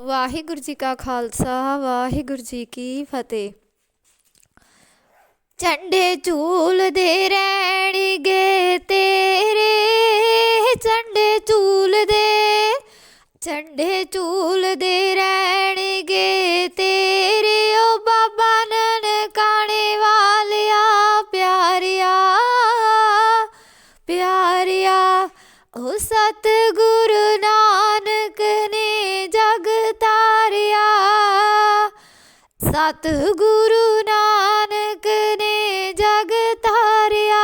ਵਾਹਿਗੁਰੂ ਜੀ ਕਾ ਖਾਲਸਾ, ਵਾਹਿਗੁਰੂ ਜੀ ਕੀ ਫਤਿਹ। ਝੰਡੇ ਝੂਲਦੇ ਰਹਿਣਗੇ ਤੇਰੇ, ਝੰਡੇ ਝੂਲਦੇ ਝੰਡੇ ਝੂਲਦੇ ਰਹਿਣਗੇ ਤੇਰੇ। ਓ ਬਾਬਾ ਸਤਿਗੁਰੂ ਨਾਨਕ ਨੇ ਜਗ ਤਾਰਿਆ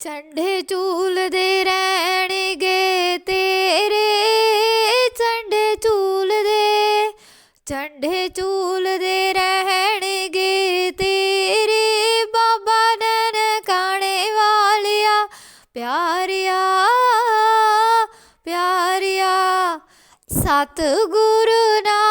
ਝੰਡੇ ਝੂਲਦੇ ਰਹਿਣਗੇ ਤੇਰੇ। ਝੰਡੇ ਝੂਲਦੇ ਝੰਡੇ ਝੂਲਦੇ ਰਹਿਣਗੇ ਤੇਰੇ। ਬਾਬਾ ਨਨਕਾਣੇ ਵਾਲਿਆ, ਪਿਆਰਿਆ ਪਿਆਰਿਆ। ਸਤਿਗੁਰੂ ਨਾਨਕ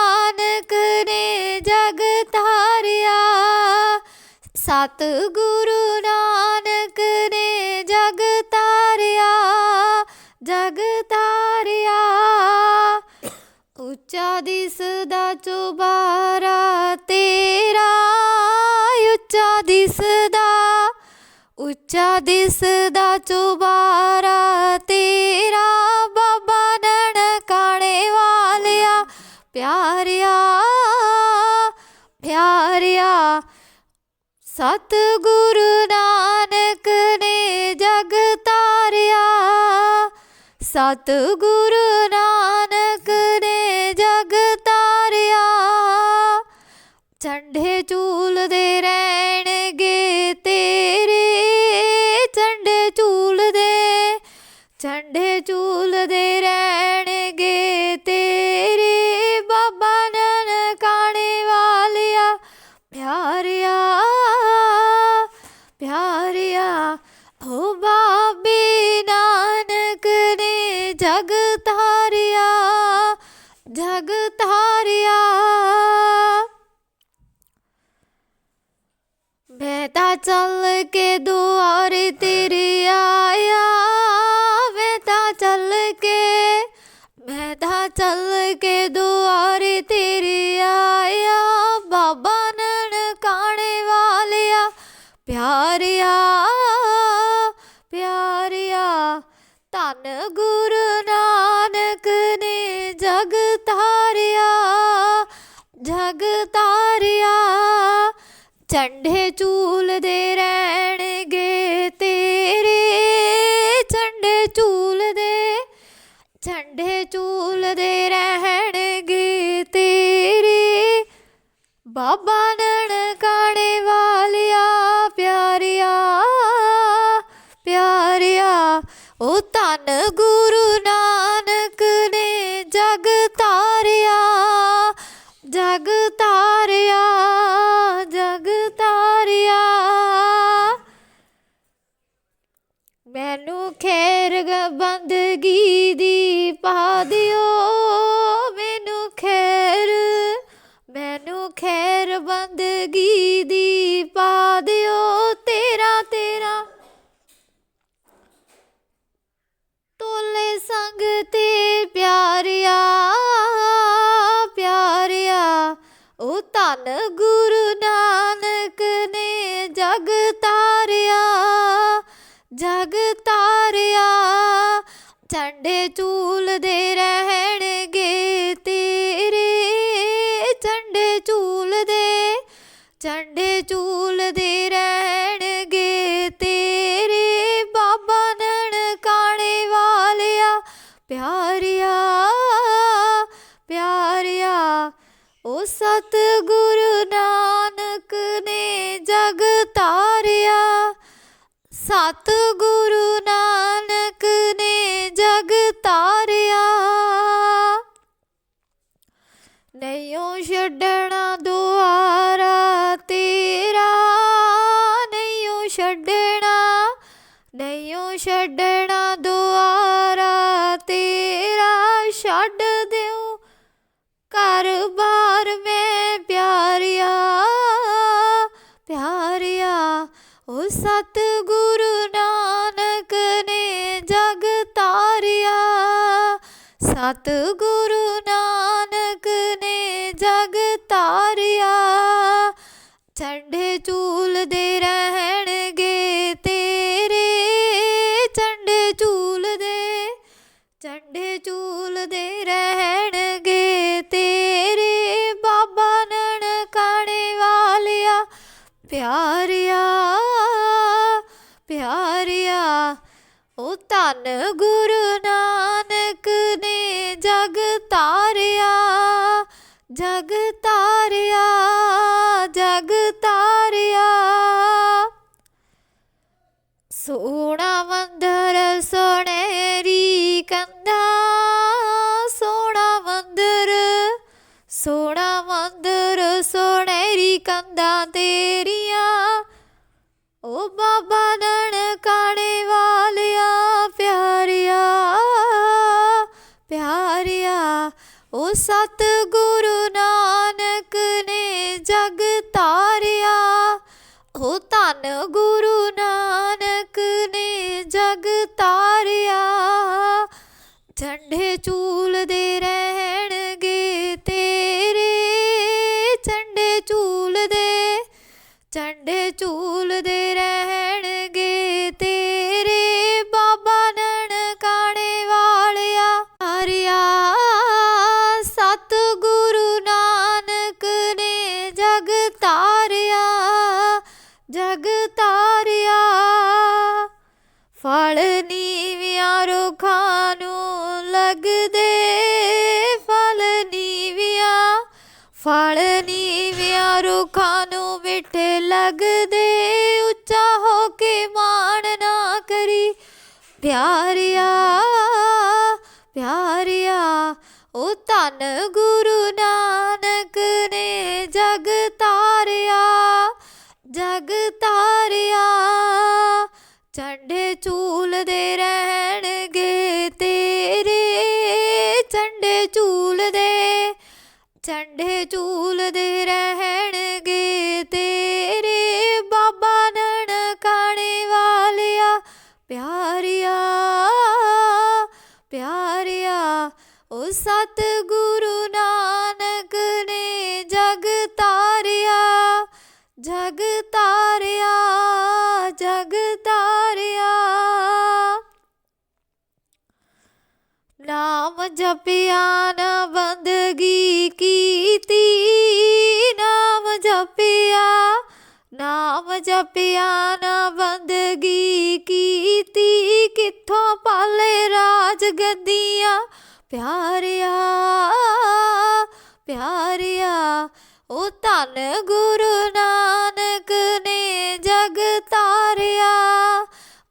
ਸਤਿਗੁਰੂ ਨਾਨਕ ਨੇ ਜਗ ਤਾਰਿਆ ਜਗ ਤਾਰਿਆ। ਉੱਚਾ ਦਿਸਦਾ ਚੁਬਾਰਾ ਤੇਰਾ, ਉੱਚਾ ਦਿਸਦਾ ਉੱਚਾ ਦਿਸਦਾ ਚੁਬਾਰਾ ਸਤਿਗੁਰੂ ਨਾਨਕ ਨੇ ਜਗ ਤਾਰਿਆ। ਸਤਿਗੁਰੂ ਨਾਨਕ ਨੇ ਜਗ ਤਾਰਿਆ। ਝੰਡੇ ਝੂਲਦੇ ਰਹਿਣਗੇ ਤੇਰੇ। ਝੰਡੇ ਝੂਲਦੇ ਝੰਡੇ ਝੂਲਦੇ ਰਹਿਣਗੇ ਜਗ ਮੈਂ ਤਾਂ ਚੱਲ ਕੇ ਦੁਆਰੇ ਤੇਰੇ ਆਇਆ। ਮੈਂ ਤਾਂ ਚੱਲ ਕੇ ਮੈਂ ਤਾਂ ਚੱਲ ਕੇ ਦੁਆਰੇ ਤੇਰੇ ਆਇਆ। ਬਾਬਾ ਨਨਕਾਣੇ ਵਾਲਿਆ, ਪਿਆਰਿਆ ਝੰਡੇ ਝੂਲਦੇ ਰਹਿਣਗੇ ਤੇਰੇ। ਬਾਬਾ ਨਨਕਾਣੇ ਵਾਲਿਆ, ਪਿਆਰਿਆ ਪਿਆਰਿਆ ਉਹ ਧੰਨ ਗੁਰੂ ਨਾਨਕ ਨੇ ਜਗ ਤਾਰਿਆ ਜਗ ਤਾਰਿਆ ਜਗ ਤਾਰਿਆ। ਮੈਨੂੰ ਖੈਰ ਗ- ਦੀ ਪਾ ਦਿਓ ਮੈਨੂੰ ਖੈਰ ਮੈਨੂੰ ਖੈਰ ਬੰਦਗੀ ਦੀ ਪਾ ਦਿਓ ਤੇਰਾ ਤੇਰਾ। ਤੋਲੇ ਸੰਗ ਤੇ ਪਿਆਰਿਆ ਪਿਆਰਿਆ, ਉਹ ਧੰਨ ਗੁਰੂ ਨਾਨਕ ਨੇ ਜਗ ਤਾਰਿਆ ਜਗ ਤਾਰਿਆ ਝੰਡੇ ਝੂਲਦੇ ਰਹਿਣਗੇ ਤੇਰੇ। ਝੰਡੇ ਝੂਲਦੇ ਝੰਡੇ ਝੂਲਦੇ ਰਹਿਣਗੇ ਤੇਰੇ। ਬਾਬਾ ਨਨਕਾਣੇ ਵਾਲਿਆ, ਪਿਆਰਿਆ ਪਿਆਰਿਆ ਉਹ ਸਤਿਗੁਰੂ ਨਾਨਕ ਨੇ ਜਗ ਤਾਰਿਆ। ਸਤਿਗੁਰੂ ਨਾਨਕ ਛੱਡਣਾ ਨਈਓ ਛੱਡਣਾ ਦੁਆਰਾ, ਤੇਰਾ ਛੱਡ ਦਿਓ ਘਰ ਬਾਰ ਮੈਂ ਪਿਆਰਿਆ ਪਿਆਰਿਆ ਉਹ ਸਤਿਗੁਰੂ ਨਾਨਕ ਨੇ ਜਗ ਤਾਰਿਆ। ਸਤਿਗੁਰੂ ਨਾਨਕ ਨੇ ਜਗ ਤਾਰਿਆ, ਝੰਡੇ ਝੂਲਦੇ ਰਹਿਣਗੇ ਝੰਡੇ ਝੂਲਦੇ ਰਹਿਣਗੇ, ਤੇਰੇ ਬਾਬਾ ਨਨਕਾਣੇ ਵਾਲਿਆ। ਪਿਆਰਿਆ ਪਿਆਰਿਆ ਉਹ ਧੰਨ ਗੁਰੂ ਨਾਨਕ ਨੇ ਜਗ ਤਾਰਿਆ, ਜਗ ਓ ਬਾਬਾ ਨਨਕਾਣੇ ਵਾਲਿਆ, ਪਿਆਰਿਆ ਪਿਆਰਿਆ। ਓ ਸਤਿਗੁਰੂ ਨਾਨਕ ਨੇ ਜਗ ਤਾਰਿਆ। ਓ ਧੰਨ ਗੁਰੂ ਨਾਨਕ ਨੇ ਜਗ ਤਾਰਿਆ। ਝੰਡੇ ਝੂਲਦੇ ਰਹਿਣਗੇ ਤੇਰੇ। ਝੰਡੇ ਝੂਲਦੇ ਝੰਡੇ ਝੂਲਦੇ ਨੂੰ ਮਿੱਠੇ ਲੱਗਦੇ ਉੱਚਾ ਹੋ ਕੇ ਮਾਣ ਨਾ ਕਰੀ। ਪਿਆਰਿਆ ਪਿਆਰਿਆ ਉਹ ਧੰਨ ਗੁਰੂ ਨਾਨਕ ਨੇ ਜਗ ਤਾਰਿਆ ਜਗ ਤਾਰਿਆ। ਝੰਡੇ ਝੂਲਦੇ ਰਹਿਣਗੇ ਤੇਰੇ ਝੰਡੇ ਝੂਲਦੇ ਝੰਡੇ ਝੂਲਦੇ ਰਹਿਣਗੇ ਓ ਸਤਿਗੁਰੂ ਨਾਨਕ ਨੇ ਜਗ ਤਾਰਿਆ ਜਗ ਤਾਰਿਆ ਜਗ ਤਾਰਿਆ। ਨਾਮ ਜਪਿਆ ਨਾ ਬੰਦਗੀ ਕੀਤੀ, ਨਾਮ ਜਪਿਆ ਨਾਮ ਜਪਿਆ ਨਾ ਬੰਦਗੀ ਕੀਤੀ। ਕਿੱਥੋਂ ਪਾਲੇ ਰਾਜ ਗੱਦੀਆਂ ਪਿਆਰਿਆ ਪਿਆਰਿਆ ਉਹ ਧੰਨ ਗੁਰੂ ਨਾਨਕ ਨੇ ਜਗ ਤਾਰਿਆ।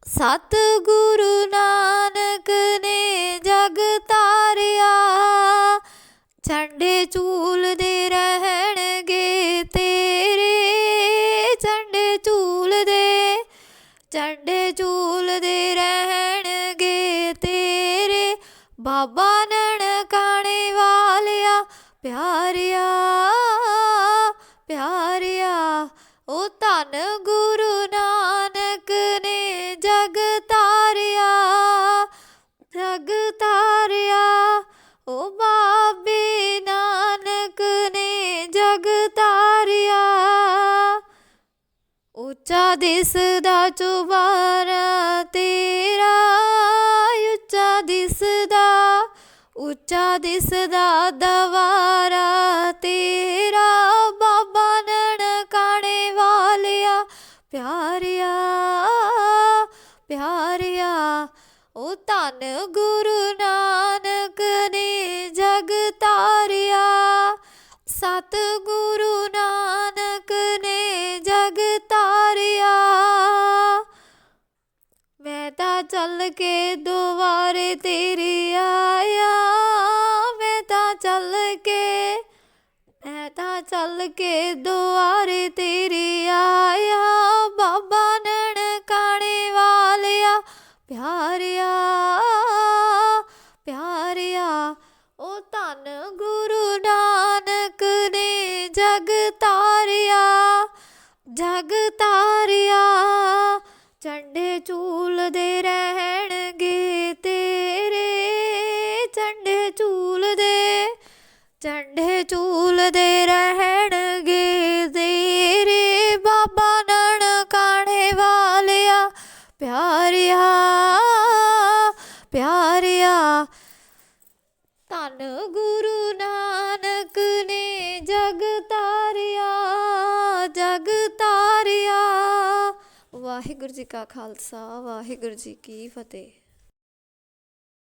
ਸਤਿਗੁਰੂ ਨਾਨਕ ਪਿਆਰਿਆ ਪਿਆਰਿਆ ਉਹ ਧੰਨ ਗੁਰੂ ਨਾਨਕ ਨੇ ਜਗ ਤਾਰਿਆ ਜਗ ਤਾਰਿਆ ਉਹ ਬਾਬੇ ਨਾਨਕ ਨੇ ਜਗ ਤਾਰਿਆ। ਉੱਚਾ ਦਿਸਦਾ ਚੁਬਾਰਾ ਤੇਰਾ ਉੱਚਾ ਦਿਸਦਾ ਦਵਾਰਾ, ਤੇਰਾ ਬਾਬਾ ਨਨਕਾਣੇ ਵਾਲਿਆ, ਪਿਆਰਿਆ ਪਿਆਰਿਆ ਉਹ ਧੰਨ ਗੁਰੂ ਨਾਨਕ ਨੇ ਜਗ ਤਾਰਿਆ। ਸਤਿਗੁਰੂ ਨਾਨਕ ਨੇ ਜਗ ਤਾਰਿਆ। ਮੈਂ ਤਾਂ ਚੱਲ ਕੇ ਦੁਆਰੇ ਤੇਰੇ ਆਇਆ। ਤਾਂ ਕੇ ਦੁਆਰੇ ਤੇਰੇ ਆਇਆ, ਬਾਬਾ ਨਨਕਾਣੇ ਵਾਲਿਆ, ਪਿਆਰਿਆ ਪਿਆਰਿਆ ਉਹ ਧੰਨ ਗੁਰੂ ਨਾਨਕ ਨੇ ਜਗ ਤਾਰਿਆ ਜਗ ਤਾਰਿਆ, ਝੰਡੇ ਝੂਲਦੇ ਰਹਿਣਗੇ ਝੰਡੇ ਝੂਲਦੇ ਰਹਿਣਗੇ ਤੇਰੇ ਬਾਬਾ ਨਨਕਾਣੇ ਵਾਲਿਆ, ਪਿਆਰਿਆ ਪਿਆਰਿਆ। ਧੰਨ ਗੁਰੂ ਨਾਨਕ ਨੇ ਜਗ ਤਾਰਿਆ ਜਗ ਤਾਰਿਆ। ਵਾਹਿਗੁਰੂ ਜੀ ਕਾ ਖਾਲਸਾ, ਵਾਹਿਗੁਰੂ ਜੀ ਕੀ ਫਤਿਹ।